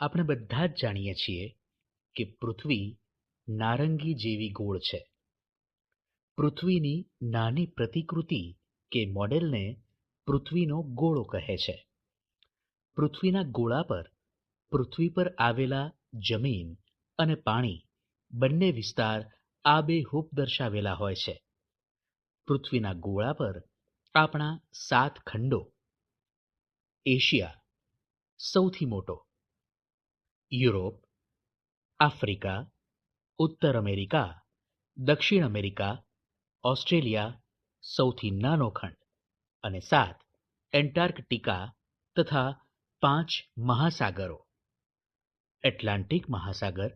આપણે બધા જ જાણીએ છીએ કે પૃથ્વી નારંગી જેવી ગોળ છે. પૃથ્વીની નાની પ્રતિકૃતિ કે મોડેલને પૃથ્વીનો ગોળો કહે છે. પૃથ્વીના ગોળા પર પૃથ્વી પર આવેલા જમીન અને પાણી બંને વિસ્તાર આબેહૂબ દર્શાવેલા હોય છે. પૃથ્વીના ગોળા પર આપણા સાત ખંડો. એશિયા સૌથી મોટો યુરોપ, આફ્રિકા, ઉત્તર અમેરિકા, દક્ષિણ અમેરિકા, ઓસ્ટ્રેલિયા, સૌથી નાનો ખંડ અને સાત એન્ટાર્કટિકા તથા પાંચ મહાસાગરો. એટલાન્ટિક મહાસાગર,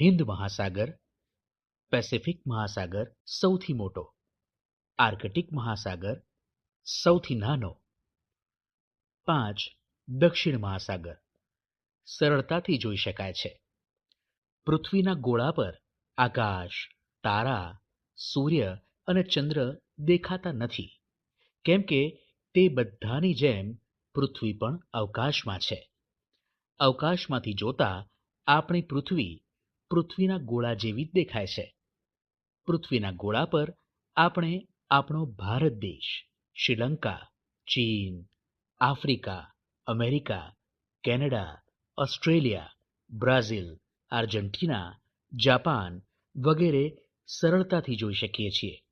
હિન્દ મહાસાગર, પેસિફિક મહાસાગર સૌથી મોટો, આર્કટિક મહાસાગર સૌથી નાનો, પાંચ દક્ષિણ મહાસાગર સરળતાથી જોઈ શકાય છે. પૃથ્વીના ગોળા પર આકાશ, તારા, સૂર્ય અને ચંદ્ર દેખાતા નથી. કેમ કે તે બધાની જેમ પૃથ્વી પણ અવકાશમાં છે. અવકાશમાંથી જોતા આપણી પૃથ્વી પૃથ્વીના ગોળા જેવી જ દેખાય છે. પૃથ્વીના ગોળા પર આપણે આપણો ભારત દેશ, શ્રીલંકા, ચીન, Africa, America, Canada Australia, Brazil, Argentina, Japan વગેરે સરળતાથી જોઈ શકીએ છીએ.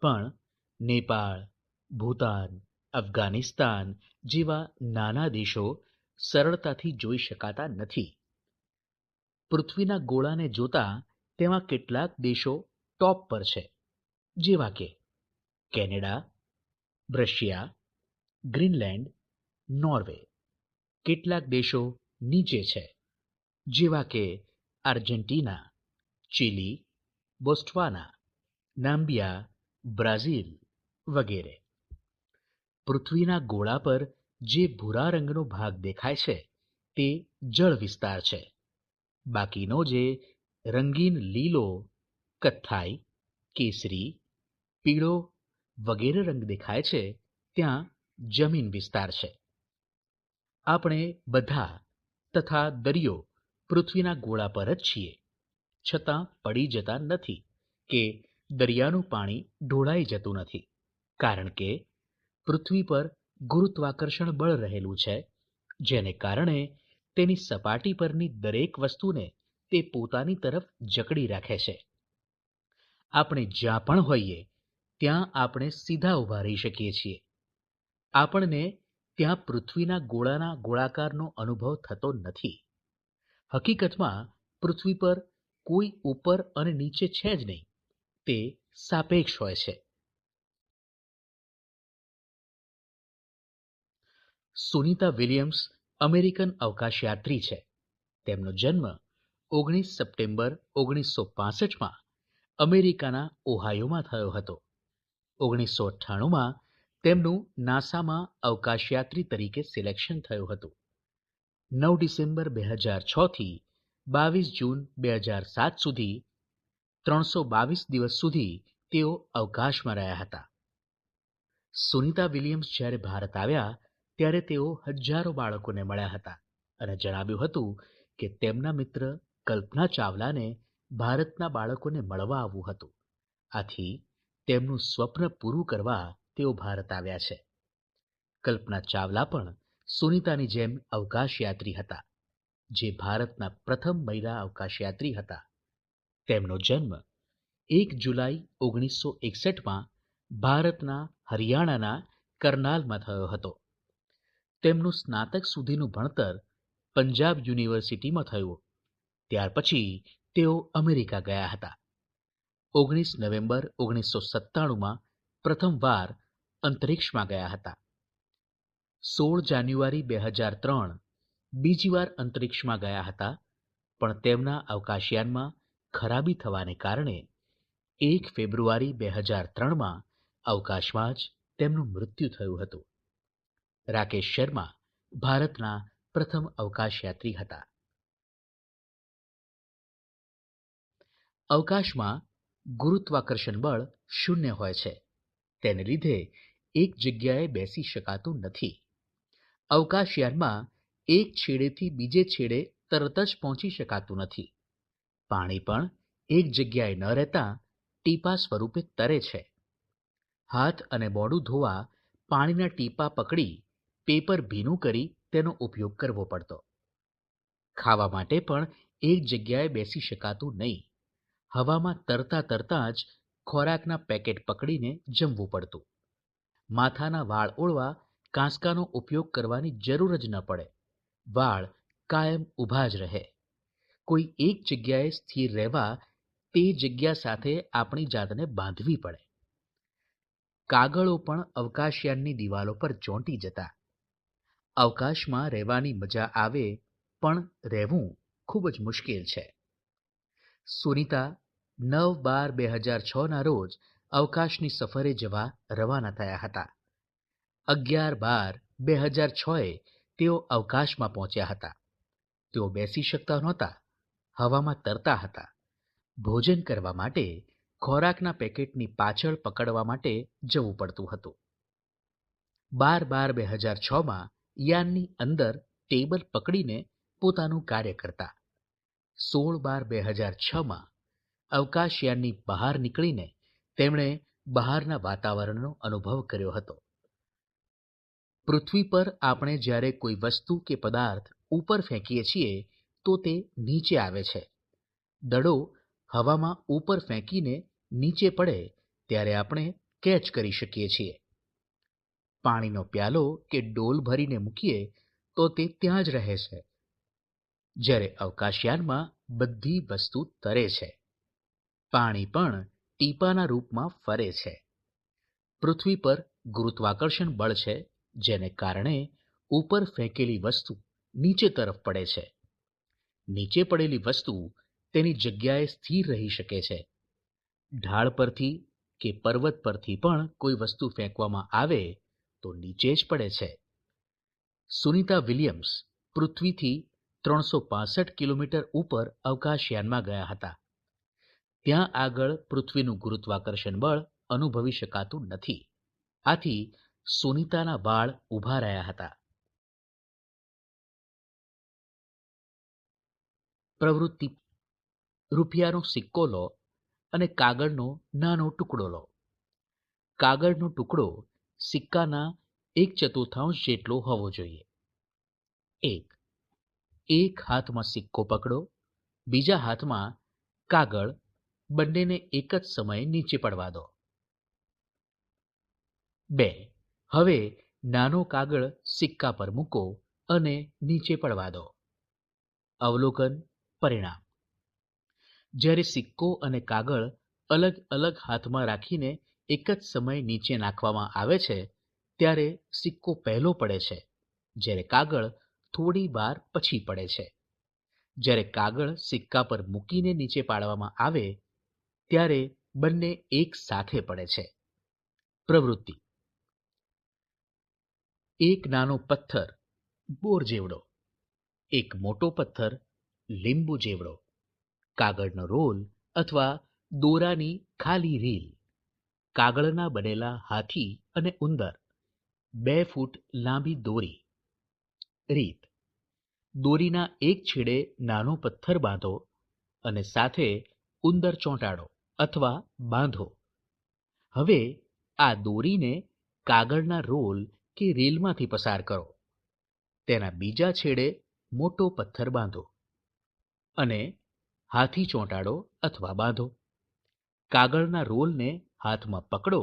પણ નેપાળ, ભૂતાન, અફઘાનિસ્તાન જેવા નાના દેશો સરળતાથી જોઈ શકાતા નથી. પૃથ્વીના ગોળાને જોતા તેમાં કેટલાક દેશો ટોપ પર છે, જેવા કે કેનેડા, રશિયા, ગ્રીનલેન્ડ, નોર્વે. કેટલાક દેશો નીચે છે, જેવા કે Argentina, Chile Botswana Namibia, Brazil વગેરે. પૃથ્વીના ગોળા પર જે ભૂરા રંગનો ભાગ દેખાય છે, તે જળ વિસ્તાર છે. બાકીનો જે રંગીન લીલો, કથ્થાઈ, કેસરી, પીળો વગેરે રંગ દેખાય છે, ત્યાં જમીન વિસ્તાર છે. આપણે બધા તથા દરિયો પૃથ્વીના ગોળા પર જ છીએ. છતાં પડી જતા નથી કે દરિયાનું પાણી ઢોળાઈ જતું નથી. કારણ કે પૃથ્વી પર ગુરુત્વાકર્ષણ બળ રહેલું છે, જેને કારણે તેની સપાટી પરની દરેક વસ્તુને તે પોતાની તરફ જકડી રાખે છે. આપણે જ્યાં પણ હોઈએ, ત્યાં આપણે સીધા ઊભા રહી શકીએ છીએ. આપણને ત્યાં પૃથ્વીના ગોળાના ગોળાકારનો અનુભવ થતો નથી. હકીકતમાં, પૃથ્વી પર કોઈ ઉપર અને નીચે છે જ નહીં. તે સાપેક્ષ હોય છે. સુનિતા વિલિયમ્સ અમેરિકન અવકાશયાત્રી છે. તેમનો જન્મ ઓગણીસ સપ્ટેમ્બર ઓગણીસો પાસઠમાં અમેરિકાના ઓહાયોમાં થયો હતો. ઓગણીસો અઠ્ઠાણુંમાં તેમનું નાસામાં અવકાશયાત્રી તરીકે સિલેક્શન થયું હતું. નવ ડિસેમ્બર બે હજાર છથી બાવીસ જૂન બે હજાર સાત સુધી, ત્રણસો બાવીસ દિવસ સુધી તેઓ અવકાશમાં રહ્યા હતા. સુનિતા વિલિયમ્સ જ્યારે ભારત આવ્યા, ત્યારે તેઓ હજારો બાળકોને મળ્યા હતા અને જણાવ્યું હતું કે તેમના મિત્ર કલ્પના ચાવલાને ભારતના બાળકોને મળવા આવવું હતું. આથી તેમનું સ્વપ્ન પૂરું કરવા તેઓ ભારત આવ્યા છે. કલ્પના ચાવલા પણ સુનિતાની જેમ અવકાશયાત્રી હતા, જે ભારતના પ્રથમ મહિલા અવકાશયાત્રી હતા. તેમનો જન્મ એક જુલાઈ ઓગણીસો એકસઠમાં ભારતના હરિયાણાના કરનાલમાં થયો હતો. તેમનું સ્નાતક સુધીનું ભણતર પંજાબ યુનિવર્સિટીમાં થયું. ત્યાર પછી તેઓ અમેરિકા ગયા હતા. ઓગણીસ નવેમ્બર ઓગણીસો સત્તાણુંમાં પ્રથમવાર અંતરિક્ષમાં ગયા હતા. સોળ જાન્યુઆરી બે હજાર ત્રણ બીજી વાર અંતરિક્ષમાં ગયા હતા, પણ તેમના અવકાશયાનમાં ખરાબી થવાને કારણે એક ફેબ્રુઆરી બે હજાર ત્રણમાં અવકાશમાં જ તેમનું મૃત્યુ થયું હતું. રાકેશ શર્મા ભારતના પ્રથમ અવકાશયાત્રી હતા. અવકાશમાં ગુરુત્વાકર્ષણ બળ શૂન્ય હોય છે. તેને લીધે એક જગ્યાએ બેસી શકાતું નથી. અવકાશયાનમાં એક છેડેથી બીજે છેડે તરત જ પહોંચી શકાતું નથી. પાણી પણ એક જગ્યાએ ન રહેતા ટીપા સ્વરૂપે તરે છે. હાથ અને મોઢું ધોવા પાણીના ટીપા પકડી પેપર ભીનું કરી તેનો ઉપયોગ કરવો પડતો. ખાવા માટે પણ એક જગ્યાએ બેસી શકાતું નહીં. હવામાં તરતા તરતા જ ખોરાકના પેકેટ પકડીને જમવું પડતું. માથાના વાળ ઓળવા કાંસકાનો ઉપયોગ કરવાની જરૂર જ ન પડે. વાળ કાયમ ઊભા જ રહે. કોઈ એક જગ્યાએ સ્થિર રહેવા તે જગ્યા સાથે આપણી જાતને બાંધવી પડે. કાગળો પણ અવકાશયાનની દિવાલો પર ચોંટી જતા. અવકાશમાં રહેવાની મજા આવે પણ રહેવું ખૂબ જ મુશ્કેલ છે. સુનિતા, નવ બાર બે હજાર છના રોજ અવકાશની સફરે જવા રવાના થયા હતા. અગિયાર બાર બે હજાર છએ તેઓ અવકાશમાં પહોંચ્યા હતા. તેઓ બેસી શકતા નહોતા, હવામાં તરતા હતા. ભોજન કરવા માટે ખોરાકના પેકેટની પાછળ પકડવા માટે જવું પડતું હતું. બાર બાર બે હજાર છમાં યાનની અંદર ટેબલ પકડીને પોતાનું કાર્ય કરતા. સોળ બાર બે હજાર છમાં અવકાશયાનની બહાર નીકળીને તેમણે બહારના વાતાવરણનો અનુભવ કર્યો હતો. પૃથ્વી પર આપણે જ્યારે કોઈ વસ્તુ કે પદાર્થ ઉપર ફેંકીએ છીએ, તો તે નીચે આવે છે. દડો હવામાં ઉપર ફેંકીને નીચે પડે ત્યારે આપણે કેચ કરી શકીએ છીએ. પાણીનો પ્યાલો કે ડોલ ભરીને મૂકીએ, તો તે ત્યાં જ રહે છે. જ્યારે અવકાશયાનમાં બધી વસ્તુ તરે છે. પાણી પણ ટીપાના રૂપમાં ફરે છે. પૃથ્વી પર ગુરુત્વાકર્ષણ બળ છે, જેને કારણે ઉપર ફેંકેલી વસ્તુ નીચે તરફ પડે છે. નીચે પડેલી વસ્તુ તેની જગ્યાએ સ્થિર રહી શકે છે. ઢાળ પરથી કે પર્વત પરથી પણ કોઈ વસ્તુ ફેંકવામાં આવે તો નીચે જ પડે છે. સુનિતા વિલિયમ્સ પૃથ્વીથી ત્રણસો કિલોમીટર ઉપર અવકાશયાનમાં ગયા હતા. ત્યાં આગળ પૃથ્વીનું ગુરુત્વાકર્ષણ બળ અનુભવી શકાતું નથી. આથી સુનિતાના વાળ ઊભા રહ્યા હતા. પ્રવૃત્તિ, રૂપિયાનો સિક્કો લો અને કાગળનો નાનો ટુકડો લો. કાગળનો ટુકડો સિક્કાના એક ચતુર્થાંશ જેટલો હોવો જોઈએ. એક એક હાથમાં સિક્કો પકડો, બીજા હાથમાં કાગળ બંનેને એક જ સમયે નીચે પડવા દો. બે. હવે નાનો કાગળ સિક્કા પર મૂકો અને નીચે પડવા દો. અવલોકન, પરિણામ. જ્યારે સિક્કો અને કાગળ અલગ અલગ હાથમાં રાખીને એક જ સમયે નીચે નાખવામાં આવે છે, ત્યારે સિક્કો પહેલો પડે છે, જ્યારે કાગળ થોડી વાર પછી પડે છે. જ્યારે કાગળ સિક્કા પર મૂકીને નીચે પાડવામાં આવે ત્યારે બંને એક સાથે પડે છે. પ્રવૃત્તિ. એક નાનો પથ્થર, બોર જેવડો. એક મોટો પથ્થર, લીંબુ જેવડો. કાગળનો રોલ અથવા દોરાની ખાલી રીલ. કાગળના બનેલા હાથી અને ઉંદર. બે ફૂટ લાંબી દોરી. રીત. દોરીના એક છેડે નાનો પથ્થર બાંધો અને સાથે ઉંદર ચોંટાડો. અથવા બાંધો. હવે આ દોરીને કાગળના રોલ કે રીલમાંથી પસાર કરો. તેના બીજા છેડે મોટો પથ્થર બાંધો અને હાથી ચોંટાડો અથવા બાંધો. કાગળના રોલને હાથમાં પકડો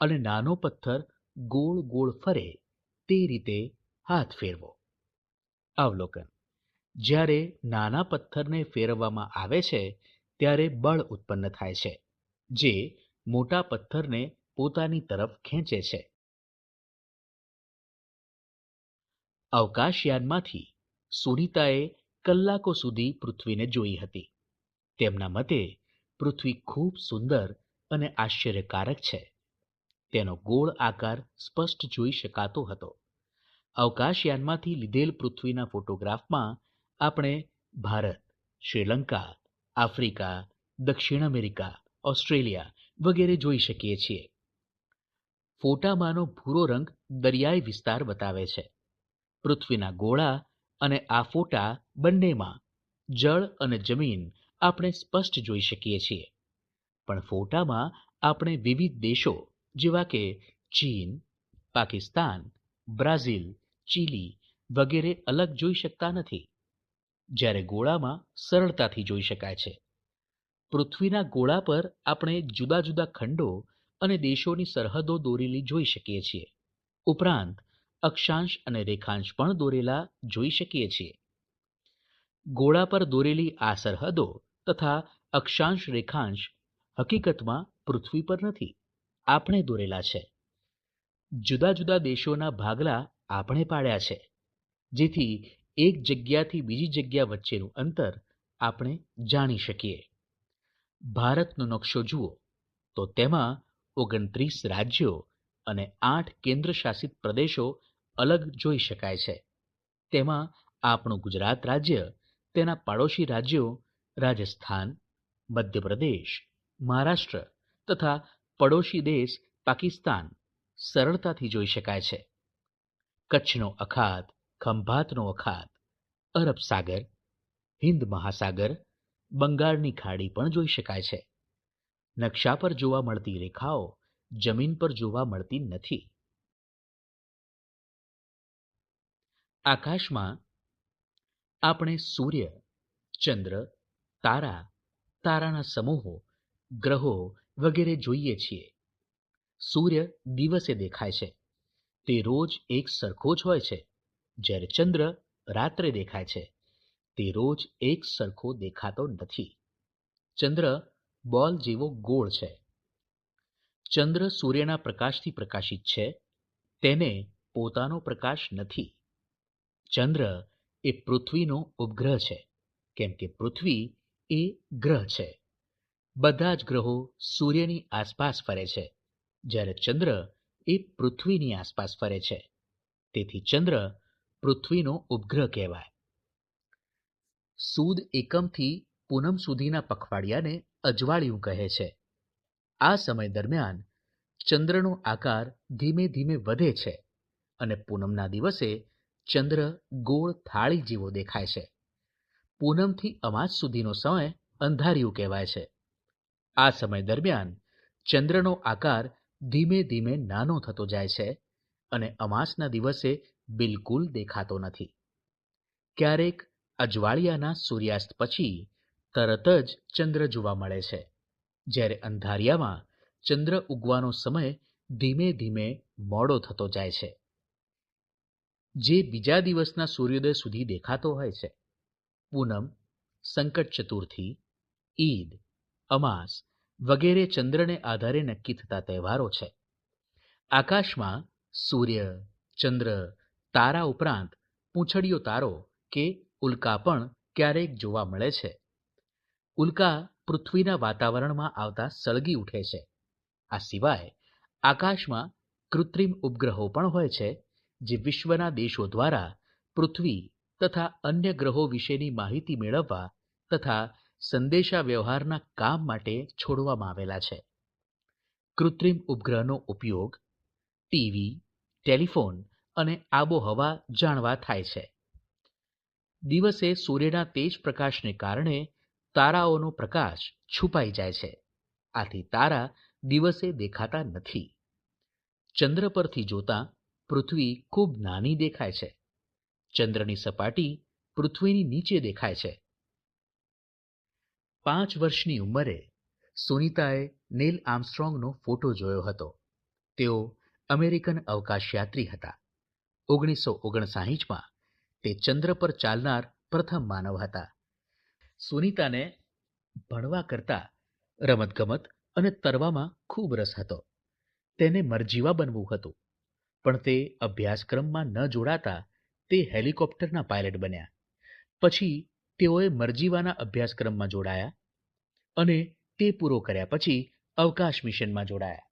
અને નાનો પથ્થર ગોળ ગોળ ફરે તે રીતે હાથ ફેરવો. અવલોકન. જ્યારે નાના પથ્થરને ફેરવવામાં આવે છે ત્યારે બળ ઉત્પન્ન થાય છે, જે મોટા પથ્થરને પોતાની તરફ ખેંચે છે. અવકાશયાનમાંથી સુનિતાએ કલાકો સુધી પૃથ્વીને જોઈ હતી. તેમના મતે, પૃથ્વી ખૂબ સુંદર અને આશ્ચર્યકારક છે. તેનો ગોળ આકાર સ્પષ્ટ જોઈ શકાતો હતો. અવકાશયાનમાંથી લીધેલ પૃથ્વીના ફોટોગ્રાફમાં આપણે ભારત, શ્રીલંકા આફ્રિકા, દક્ષિણ અમેરિકા, ઓસ્ટ્રેલિયા વગેરે જોઈ શકીએ છીએ. ફોટામાંનો ભૂરો રંગ દરિયાઈ વિસ્તાર બતાવે છે. પૃથ્વીના ગોળા અને આ ફોટા બંનેમાં જળ અને જમીન આપણે સ્પષ્ટ જોઈ શકીએ છીએ. પણ ફોટામાં આપણે વિવિધ દેશો જેવા કે ચીન, પાકિસ્તાન, બ્રાઝિલ, ચીલી વગેરે અલગ જોઈ શકતા નથી. જ્યારે ગોળામાં સરળતાથી જોઈ શકાય છે. પૃથ્વીના ગોળા પર આપણે જુદા જુદા ખંડો અને દેશોની સરહદો દોરેલી જોઈ શકીએ છીએ. ઉપરાંત, અક્ષાંશ અને રેખાંશ પણ દોરેલા જોઈ શકીએ છીએ. ગોળા પર દોરેલી આ સરહદો તથા અક્ષાંશ રેખાંશ હકીકતમાં પૃથ્વી પર નથી, આપણે દોરેલા છે. જુદા જુદા દેશોના ભાગલા આપણે પાડ્યા છે, જેથી એક જગ્યાથી બીજી જગ્યા વચ્ચેનું અંતર આપણે જાણી શકીએ. ભારતનો નકશો જુઓ. તો તેમાં ઓગણત્રીસ રાજ્યો અને આઠ કેન્દ્રશાસિત પ્રદેશો અલગ જોઈ શકાય છે. તેમાં આપણું ગુજરાત રાજ્ય, તેના પાડોશી રાજ્યો, રાજસ્થાન, મધ્યપ્રદેશ, મહારાષ્ટ્ર તથા પડોશી દેશ પાકિસ્તાન સરળતાથી જોઈ શકાય છે. કચ્છનો અખાત ખંભાતનો અખાત. અરબ સાગર હિન્દ મહાસાગર, બંગાળની ખાડી પણ જોઈ શકાય છે. નકશા પર જોવા મળતી રેખાઓ જમીન પર જોવા મળતી નથી. આકાશમાં આપણે સૂર્ય, ચંદ્ર, તારા, તારાના સમૂહો, ગ્રહો વગેરે જોઈએ છીએ. સૂર્ય દિવસે દેખાય છે. તે રોજ એક સરખો જ હોય છે. જ્યારે ચંદ્ર રાત્રે દેખાય છે, તે રોજ એક સરખો દેખાતો નથી. ચંદ્ર બોલ જેવો ગોળ છે. ચંદ્ર સૂર્યના પ્રકાશથી પ્રકાશિત છે, તેને પોતાનો પ્રકાશ નથી. ચંદ્ર એ પૃથ્વીનો ઉપગ્રહ છે, કેમ કે પૃથ્વી એ ગ્રહ છે. બધા જ ગ્રહો સૂર્યની આસપાસ ફરે છે, જ્યારે ચંદ્ર એ પૃથ્વીની આસપાસ ફરે છે. તેથી ચંદ્ર પૃથ્વીનો ઉપગ્રહ કહેવાય. સૂદ એકમથી પૂનમ સુધીના પખવાડિયાને અજવાળિયું કહે છે. આ સમય દરમિયાન ચંદ્રનો આકાર ધીમે ધીમે વધે છે અને પૂનમના દિવસે ચંદ્ર ગોળ થાળી જેવો દેખાય છે. પૂનમથી અમાસ સુધીનો સમય અંધારિયું કહેવાય છે. આ સમય દરમિયાન ચંદ્રનો આકાર ધીમે ધીમે નાનો થતો જાય છે અને અમાસના દિવસે બિલકુલ દેખાતો નથી. ક્યારેક અજવાળિયાના સૂર્યાસ્ત પછી તરત જ ચંદ્ર જોવા મળે છે. જ્યારે અંધારિયામાં ચંદ્ર ઉગવાનો સમય ધીમે ધીમે મોડો થતો જાય છે. જે બીજા દિવસના સૂર્યોદય સુધી દેખાતો હોય છે. પૂનમ, સંકટ ચતુર્થી, ઈદ, અમાસ વગેરે ચંદ્રને આધારે નક્કી થતા તહેવારો છે. આકાશમાં સૂર્ય, ચંદ્ર તારા ઉપરાંત પૂંછડીયો તારો કે ઉલ્કા પણ ક્યારેક જોવા મળે છે. ઉલ્કા પૃથ્વીના વાતાવરણમાં આવતા સળગી ઉઠે છે. આ સિવાય આકાશમાં કૃત્રિમ ઉપગ્રહો પણ હોય છે, જે વિશ્વના દેશો દ્વારા પૃથ્વી તથા અન્ય ગ્રહો વિશેની માહિતી મેળવવા તથા સંદેશા વ્યવહારના કામ માટે છોડવામાં આવેલા છે. કૃત્રિમ ઉપગ્રહનો ઉપયોગ ટીવી, ટેલિફોન અને આબોહવા જાણવા થાય છે. દિવસે સૂર્યના તેજ પ્રકાશને કારણે તારાઓનો પ્રકાશ છુપાઈ જાય છે. આથી તારા દિવસે દેખાતા નથી. ચંદ્ર પરથી જોતા પૃથ્વી ખૂબ નાની દેખાય છે. ચંદ્રની સપાટી પૃથ્વીની નીચે દેખાય છે. પાંચ વર્ષની ઉંમરે સુનિતાએ નીલ આર્મસ્ટ્રોંગનો ફોટો જોયો હતો. તેઓ અમેરિકન અવકાશયાત્રી હતા. ઓગણીસો ઓગણસાહીઠમાં તે ચંદ્ર પર ચાલનાર પ્રથમ માનવ હતા. સુનિતાને ભણવા કરતા રમતગમત અને તરવામાં ખૂબ રસ હતો. તેને મરજીવા બનવું હતું, પણ તે અભ્યાસક્રમમાં ન જોડાતા તે હેલિકોપ્ટરના પાયલટ બન્યા. પછી તેઓએ મરજીવાના અભ્યાસક્રમમાં જોડાયા અને તે પૂરો કર્યા પછી અવકાશ મિશનમાં જોડાયા.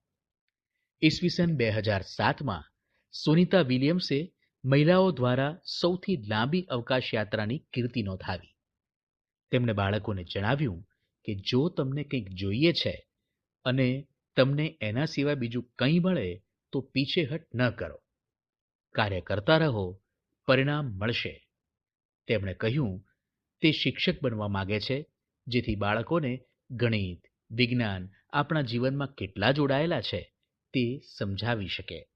ઈસવીસન બે હજાર સાતમાં સુનીતા વિલિયમ્સે મહિલાઓ દ્વારા સૌથી લાંબી અવકાશ યાત્રાની કીર્તિ નોંધાવી. તેમણે બાળકોને જણાવ્યું કે જો તમને કંઈક જોઈએ છે અને તમને એના સિવાય બીજું કંઈ મળે તો પીછેહટ ન કરો. કાર્ય કરતા રહો, પરિણામ મળશે. તેમણે કહ્યું, તે શિક્ષક બનવા માગે છે, જેથી બાળકોને ગણિત, વિજ્ઞાન આપણા જીવનમાં કેટલા જોડાયેલા છે તે સમજાવી શકે.